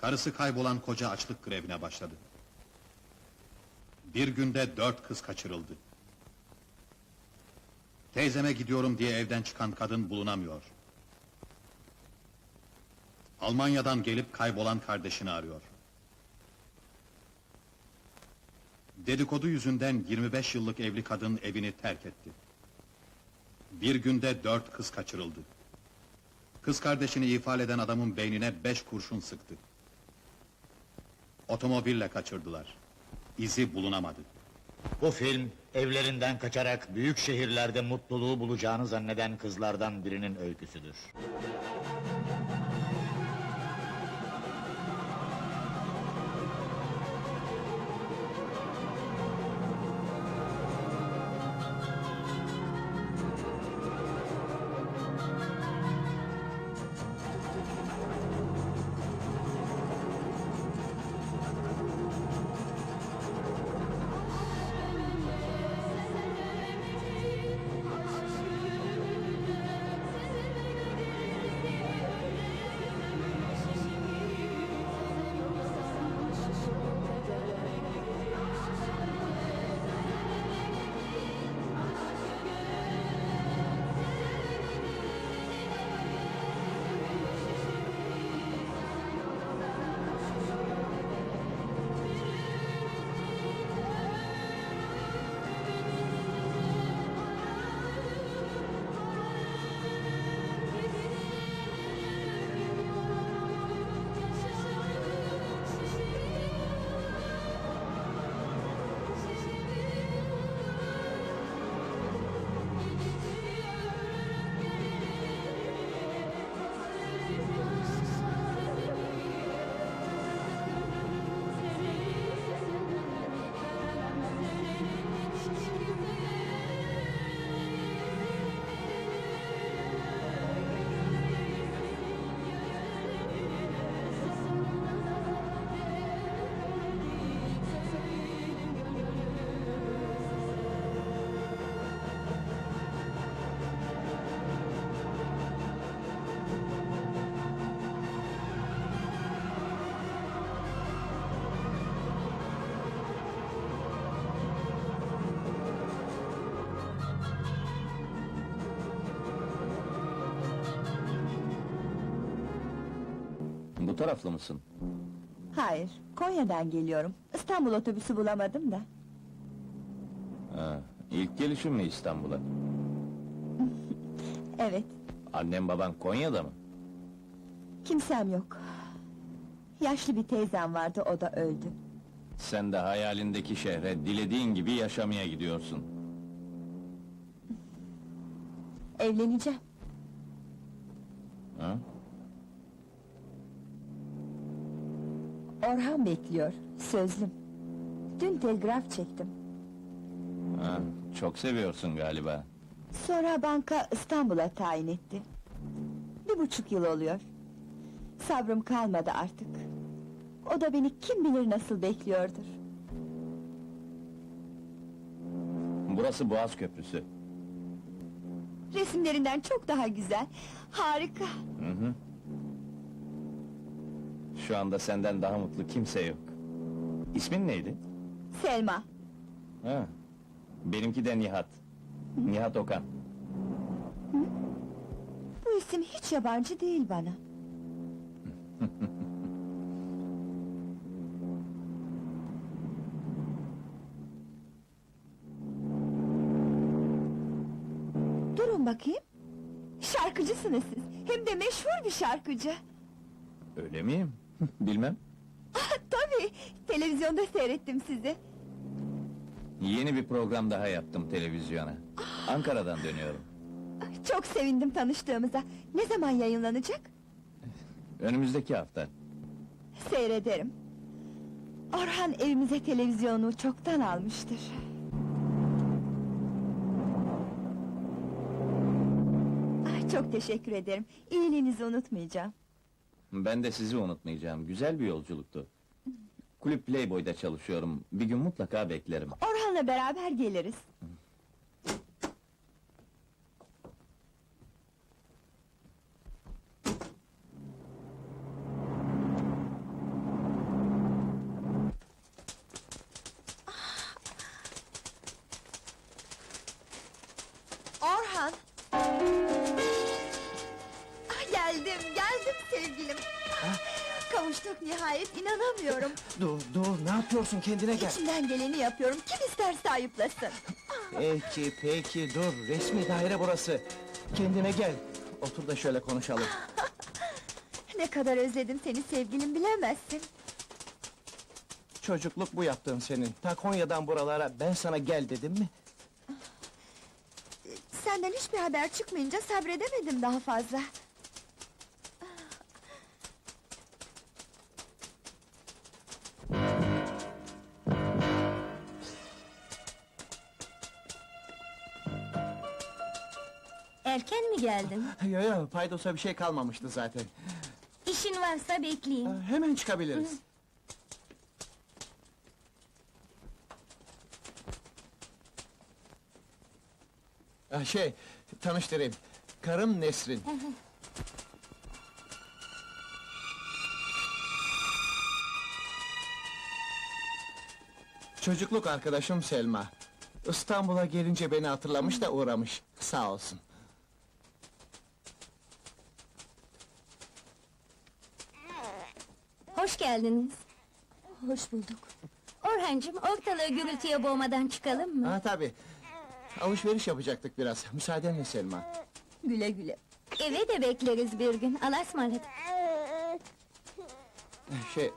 Karısı kaybolan koca açlık grevine başladı. Bir günde dört kız kaçırıldı. Teyzeme gidiyorum diye evden çıkan kadın bulunamıyor. Almanya'dan gelip kaybolan kardeşini arıyor. Dedikodu yüzünden 25 yıllık evli kadın evini terk etti. Bir günde dört kız kaçırıldı. Kız kardeşini ifade eden adamın beynine beş kurşun sıktı. Otomobille kaçırdılar. İzi bulunamadı. Bu film, evlerinden kaçarak büyük şehirlerde mutluluğu bulacağını zanneden kızlardan birinin öyküsüdür. Bu taraflı mısın? Hayır, Konya'dan geliyorum. İstanbul otobüsü bulamadım da. Ha, ilk gelişin mi İstanbul'a? Evet, Annem baban Konya'da mı? kimsem yok. Yaşlı bir teyzem vardı, o da öldü. Sen de hayalindeki şehre dilediğin gibi yaşamaya gidiyorsun. Evleneceğim. Ha? Orhan bekliyor, sözlüm. Dün telgraf çektim. Ha, çok seviyorsun galiba. Sonra banka İstanbul'a tayin etti. Bir buçuk yıl oluyor. Sabrım kalmadı artık. O da beni kim bilir nasıl bekliyordur. Burası Boğaz Köprüsü. Resimlerinden çok daha güzel. Harika. Hı hı. Şu anda senden daha mutlu kimse yok. İsmin neydi? Selma. Ha. Benimki de Nihat. Nihat Okan. Bu isim hiç yabancı değil bana. Durun bakayım. Şarkıcısınız siz. Hem de meşhur bir şarkıcı. Öyle miyim? Bilmem. Ah, tabii. Televizyonda seyrettim sizi. Yeni bir program daha yaptım televizyona. Ankara'dan dönüyorum. Çok sevindim tanıştığımıza. Ne zaman yayınlanacak? Önümüzdeki hafta. Seyrederim. Orhan evimize televizyonu çoktan almıştır. Ay, çok teşekkür ederim. İyiliğinizi unutmayacağım. Ben de sizi unutmayacağım. Güzel bir yolculuktu. Kulüp Playboy'da çalışıyorum. Bir gün mutlaka beklerim. Orhan'la beraber geliriz. Sevgilim. Kavuştuk nihayet, inanamıyorum. Dur, dur, ne yapıyorsun? Kendine gel. İçimden geleni yapıyorum, kim isterse ayıplasın. Peki, peki, dur. Resmi daire burası. Kendine gel. Otur da şöyle konuşalım. Ne kadar özledim seni sevgilim, bilemezsin. Çocukluk bu yaptığın senin. Ta Konya'dan buralara ben sana gel dedim mi? Senden hiçbir haber çıkmayınca sabredemedim daha fazla. Erken mi geldin? Yo yo, paydosa bir şey kalmamıştı zaten. İşin varsa bekleyeyim. Hemen çıkabiliriz. Ah, Şey, tanıştırayım. Karım Nesrin. Çocukluk arkadaşım Selma. İstanbul'a gelince beni hatırlamış da uğramış. Sağ olsun. Hoş geldiniz. Hoş bulduk. Orhancığım, ortalığı gürültüye boğmadan çıkalım mı? Ha tabii. Alışveriş yapacaktık biraz. Müsaadenle Selma. Güle güle. Eve de bekleriz bir gün, Allah'a ısmarladık. Şey,